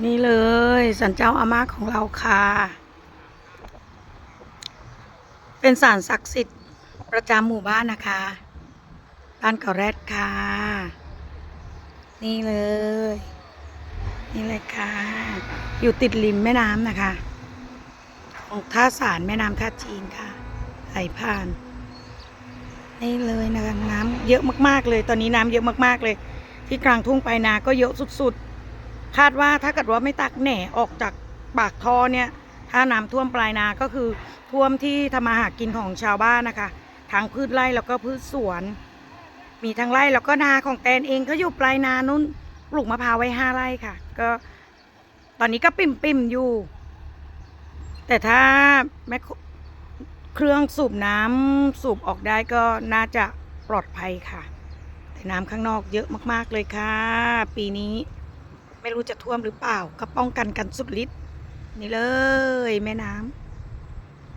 นี่เลยสันเจ้าอาม่าของเราค่ะ เป็นสารศักดิ์สิทธิ์ประจำหมู่บ้านนะคะ บ้านเกาแรดค่ะ นี่เลย นี่เลยค่ะ อยู่ติดริมแม่น้ำนะคะ ของท่าสารแม่น้ำท่าจีนค่ะไหลผ่าน นี่เลยนะคะน้ำเยอะมากๆเลย ตอนนี้น้ำเยอะมากๆเลย ที่กลางทุ่งไปนาก็เยอะสุดๆ คาดว่าถ้าเกิดว่าไม่ตักแหน่ออกจากปากท่อเนี่ย ถ้าน้ำท่วมปลายนาก็คือท่วมที่ทำมาหากินของชาวบ้านนะคะทั้งพืชไร่แล้วก็พืชสวน มีทั้งไร่แล้วก็นาของแตนเองก็อยู่ปลายนานู้นปลูกมะพร้าวไว้ห้าไร่ค่ะ ก็ตอนนี้ก็ปิ่มปิ่มๆอยู่ แต่ถ้าแม่เครื่องสูบน้ำสูบออกได้ก็น่าจะปลอดภัยค่ะ แต่น้ำข้างนอกเยอะมาก ๆ เลยค่ะ ปีนี้ ไม่รู้จะท่วมหรือเปล่า ก็ป้องกันกันสุดฤทธิ์นี่เลยแม่น้ำ